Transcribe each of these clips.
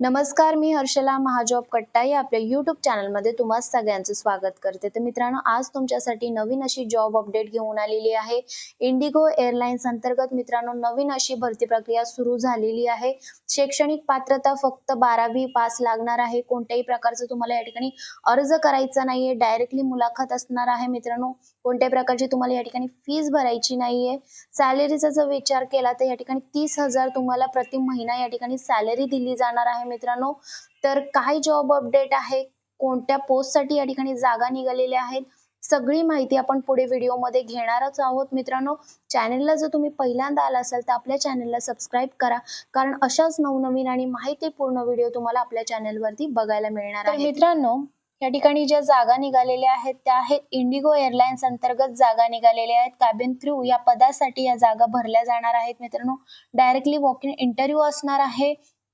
नमस्कार मी हर्षला महाजॉब कट्टा या आपल्या युट्यूब चॅनलमध्ये तुम्हा सगळ्यांचं स्वागत करते. तर मित्रांनो आज तुमच्यासाठी नवीन अशी जॉब अपडेट घेऊन आलेली आहे. इंडिगो एअरलाइन्स अंतर्गत मित्रांनो नवीन अशी भरती प्रक्रिया सुरू झालेली आहे. शैक्षणिक पात्रता फक्त बारावी पास लागणार आहे. कोणत्याही प्रकारचं तुम्हाला या ठिकाणी अर्ज करायचा नाहीये. डायरेक्टली मुलाखत असणार आहे मित्रांनो. कोणत्याही प्रकारची तुम्हाला या ठिकाणी फीस भरायची नाहीये. सॅलरीचा जर विचार केला तर या ठिकाणी तीस हजार तुम्हाला प्रति महिना या ठिकाणी सॅलरी दिली जाणार आहे मित्रांनो. तर काय जॉब अपडेट आहे? कोणत्या पोस्टसाठी या ठिकाणी जागा निघालेल्या आहेत? सगळी माहिती आपण पुढे व्हिडिओमध्ये घेणारच आहोत मित्रांनो. चॅनलला जर तुम्ही पहिल्यांदा आला असाल तर आपल्या चॅनलला सबस्क्राईब करा. कारण अशाच नवनवीन आणि माहितीपूर्ण व्हिडिओ तुम्हाला आपल्या चॅनलवरती बघायला मिळणार आहे मित्रांनो या ठिकाणी ज्या जागा निघालेल्या आहेत त्या आहेत इंडिगो एअरलाइन्स अंतर्गत जागा निघालेल्या आहेत. कॅबिन क्रू या पदासाठी या जागा भरल्या जाणार आहेत मित्रांनो. डायरेक्टली वॉक इन इंटरव्ह्यू असणार आहे.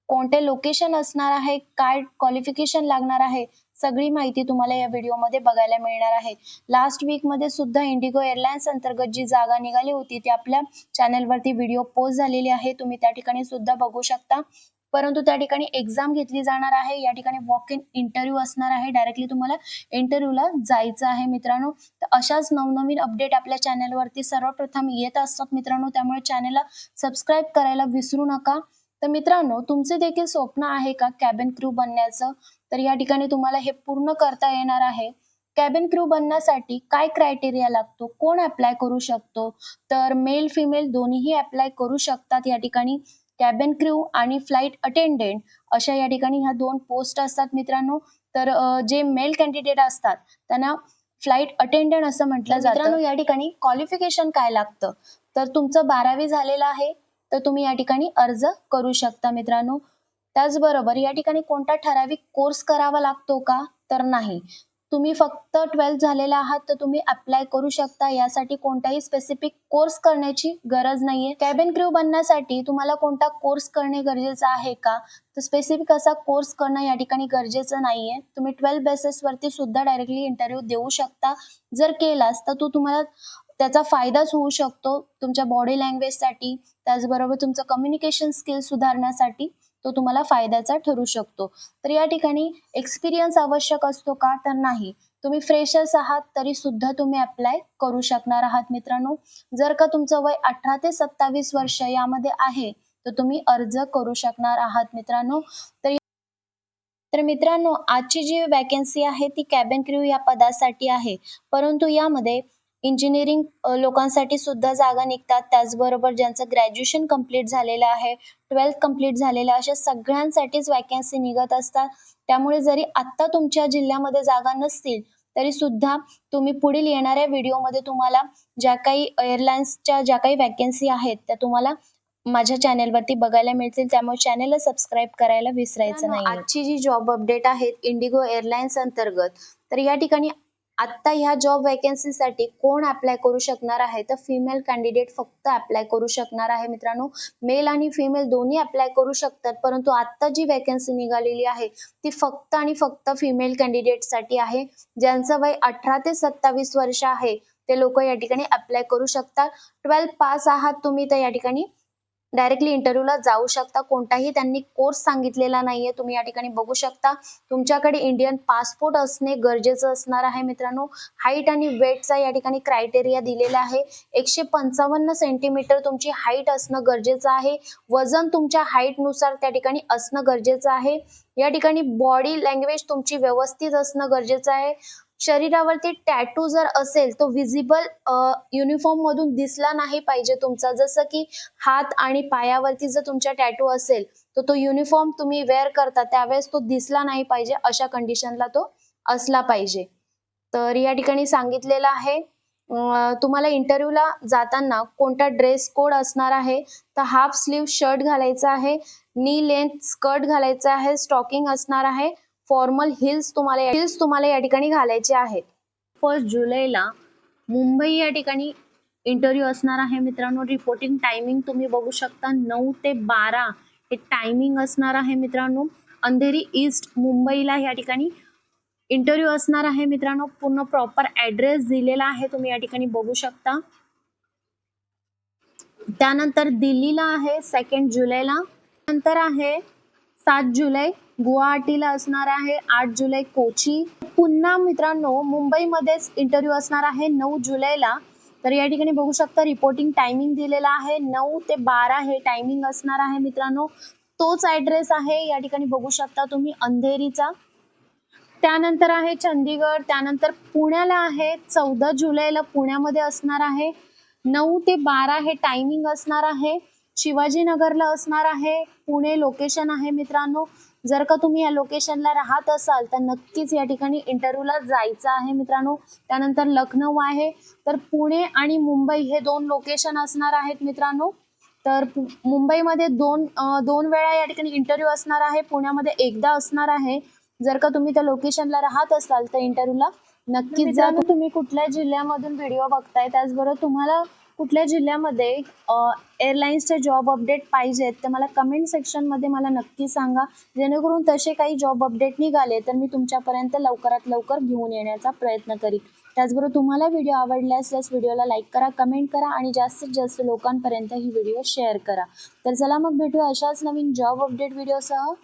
कोणते लोकेशन असणार आहे काय क्वालिफिकेशन लागणार आहे सगळी माहिती तुम्हाला या व्हिडिओमध्ये बघायला मिळणार आहे. लास्ट वीकमध्ये सुद्धा इंडिगो एअरलाइन्स अंतर्गत जी जागा निघाली होती ती आपल्या चॅनलवरती व्हिडिओ पोस्ट झालेली आहे. तुम्ही त्या ठिकाणी सुद्धा बघू शकता. परंतु त्या ठिकाणी एक्झाम घेतली जाणार आहे. या ठिकाणी वॉक इन इंटरव्ह्यू असणार आहे. डायरेक्टली तुम्हाला इंटरव्ह्यूला जायचं आहे मित्रांनो. तर अशाच नवनवीन अपडेट आपल्या चॅनलवरती सर्वप्रथम येत असतात मित्रांनो. त्यामुळे चॅनलला सबस्क्राईब करायला विसरू नका. तर मित्रांनो तुमचे देखील स्वप्न आहे का कॅबिन क्रू बनण्याचं? तर या ठिकाणी तुम्हाला हे पूर्ण करता येणार आहे. कॅबिन क्रू बनण्यासाठी काय क्रायटेरिया लागतो? कोण अप्लाय करू शकतो? तर मेल फिमेल दोन्हीही अप्लाय करू शकतात या ठिकाणी. कॅबिन क्रू आणि फ्लाईट अटेंडेंट अशा या ठिकाणी ह्या दोन पोस्ट असतात मित्रांनो. तर जे मेल कॅन्डिडेट असतात त्यांना फ्लाईट अटेंडंट असं म्हटलं जातं मित्रांनो या ठिकाणी क्वालिफिकेशन काय लागतं? तर तुमचं बारावी झालेलं आहे. तर तुम्ही या ठिकाणी अर्ज करू शकता मित्रांनो. त्याचबरोबर या ठिकाणी कोणता ठराविक कोर्स करावा लागतो का? तर नाही. तुम्ही फक्त ट्वेल्थ झालेला आहात तर तुम्ही अप्लाय करू शकता. यासाठी कोणताही स्पेसिफिक कोर्स करण्याची गरज नाहीये. कॅबिन क्रू बनण्यासाठी तुम्हाला कोणता कोर्स करणे गरजेचं आहे का? तर स्पेसिफिक असा कोर्स करणं या ठिकाणी गरजेचं नाहीये. तुम्ही ट्वेल्थ बेसिस वरती सुद्धा डायरेक्टली इंटरव्ह्यू देऊ शकता. जर केलास तर तू तुम्हाला त्याचा फायदाच होऊ शकतो तुमच्या बॉडी लँग्वेजसाठी त्याचबरोबर तुमचं कम्युनिकेशन स्किल सुधारण्यासाठी तो तुम्हाला फायद्याचा ठरू शकतो. तर या ठिकाणी एक्सपिरियन्स आवश्यक असतो का? तर नाही. तुम्ही फ्रेशर्स आहात तरी सुद्धा तुम्ही अप्लाय करू शकणार आहात मित्रांनो. जर का तुमचं वय अठरा ते सत्तावीस वर्ष यामध्ये आहे तर तुम्ही अर्ज करू शकणार आहात मित्रांनो. तर तर मित्रांनो आजची जी वॅकन्सी आहे ती कॅबिन क्रू या पदासाठी आहे. परंतु यामध्ये इंजिनिअरिंग लोकांसाठी सुद्धा जागा निघतात. त्याचबरोबर ज्यांचं ग्रॅज्युएशन कंप्लीट झालेलं आहे ट्वेल्थ कंप्लीट झालेलं आहे अशा सगळ्यांसाठीच वॅकन्सी निघत असतात. त्यामुळे जरी आत्ता तुमच्या जिल्ह्यामध्ये जागा नसतील तरी सुद्धा तुम्ही पुढील येणाऱ्या व्हिडिओमध्ये तुम्हाला ज्या काही एअरलाइन्सच्या ज्या काही वॅकन्सी आहेत त्या तुम्हाला माझ्या चॅनेलवरती बघायला मिळतील. त्यामुळे चॅनेलला सबस्क्राईब करायला विसरायचं नाही आजची जी जॉब अपडेट आहेत इंडिगो एअरलाइन्स अंतर्गत तर या ठिकाणी आत्ता ह्या जॉब वॅकन्सीसाठी कोण अप्लाय करू शकणार आहे? तर फिमेल कॅन्डिडेट फक्त अप्लाय करू शकणार आहे मित्रांनो. मेल आणि फिमेल दोन्ही अप्लाय करू शकतात. परंतु आत्ता जी वॅकन्सी निघालेली आहे ती फक्त आणि फक्त फिमेल कॅन्डिडेटसाठी आहे. ज्यांचं वय अठरा ते सत्तावीस वर्ष आहे ते लोक या ठिकाणी अप्लाय करू शकतात. ट्वेल्थ पास आहात तुम्ही तर या ठिकाणी डायरेक्टली इंटरव्ह्यूला जाऊ शकता. कोणताही त्यांनी कोर्स सांगितलेला नाहीये. तुम्ही या ठिकाणी बघू शकता. तुमच्याकडे इंडियन पासपोर्ट असणे गरजेचं असणार आहे मित्रांनो. हाईट आणि वेटचा या ठिकाणी क्रायटेरिया दिलेला आहे. एकशे पंचावन्न सेंटीमीटर तुमची हाईट असणं गरजेचं आहे. वजन तुमच्या हाईटनुसार त्या ठिकाणी असणं गरजेचं आहे. या ठिकाणी बॉडी लँग्वेज तुमची व्यवस्थित असणं गरजेचं आहे. शरीरावरती टॅटू जर असेल तो विजिबल युनिफॉर्म मधून दिसला नाही पाहिजे तुमचा. जसं की हात आणि पायावरती जर तुमच्या टॅटू असेल तर तो युनिफॉर्म तुम्ही वेअर करता त्यावेळेस तो दिसला नाही पाहिजे अशा कंडिशनला तो असला पाहिजे. तर या ठिकाणी सांगितलेलं आहे तुम्हाला इंटरव्ह्यूला जाताना कोणता ड्रेस कोड असणार आहे तर हाफ स्लीव शर्ट घालायचा आहे नी लेंथ स्कर्ट घालायचा आहे स्टॉकिंग असणार आहे फॉर्मल हिल्स तुम्हाला हिल्स तुम्हाला या ठिकाणी घालायचे आहेत. फर्स्ट जुलैला मुंबई या ठिकाणी इंटरव्ह्यू असणार आहे मित्रांनो. रिपोर्टिंग टायमिंग तुम्ही बघू शकता. नऊ ते बारा हे टायमिंग असणार आहे मित्रांनो. अंधेरी ईस्ट मुंबईला या ठिकाणी इंटरव्ह्यू असणार आहे मित्रांनो. पूर्ण प्रॉपर ऍड्रेस दिलेला आहे. तुम्ही या ठिकाणी बघू शकता. त्यानंतर दिल्लीला आहे. सेकंड जुलैला. नंतर आहे सात जुलै. गुवाहाटीला असणार आहे आठ जुलै कोची. पुन्हा मित्रांनो मुंबईमध्येच इंटरव्ह्यू असणार आहे नऊ जुलैला. तर या ठिकाणी बघू शकता रिपोर्टिंग टायमिंग दिलेला आहे. नऊ ते बारा हे टायमिंग असणार आहे मित्रांनो. तोच ऍड्रेस आहे या ठिकाणी बघू शकता तुम्ही अंधेरीचा. त्यानंतर आहे चंदीगड त्यानंतर पुण्याला आहे. चौदा जुलैला पुण्यामध्ये असणार आहे. नऊ ते बारा हे टायमिंग असणार आहे. शिवाजीनगरला असणार आहे. पुणे लोकेशन आहे मित्रांनो. जर का तुम्ही या लोकेशनला राहत असाल तर नक्कीच या ठिकाणी इंटरव्ह्यूला जायचं आहे मित्रांनो. त्यानंतर लखनौ आहे. तर पुणे आणि मुंबई हे दोन लोकेशन असणार आहेत मित्रांनो. तर मुंबईमध्ये दोन दोन वेळा या ठिकाणी इंटरव्ह्यू असणार आहे. पुण्यामध्ये एकदा असणार आहे. जर का तुम्ही त्या लोकेशनला राहत असाल तर इंटरव्ह्यूला नक्कीच जा. तुम्ही कुठल्या जिल्ह्यामधून व्हिडिओ बघताय त्याचबरोबर तुम्हाला कुठल्या जिल्ह्यामध्ये एअरलाईन्सचे जॉब अपडेट पाहिजेत तर मला कमेंट सेक्शनमध्ये मला नक्की सांगा. जेणेकरून तसे काही जॉब अपडेट निघाले तर मी तुमच्यापर्यंत लवकरात लवकर घेऊन येण्याचा प्रयत्न करीन. त्याचबरोबर तुम्हाला व्हिडिओ आवडला असल्यास व्हिडिओला लाईक करा कमेंट करा आणि जास्तीत जास्त लोकांपर्यंत ही व्हिडिओ शेअर करा. तर चला मग भेटू अशाच नवीन जॉब अपडेट व्हिडिओसह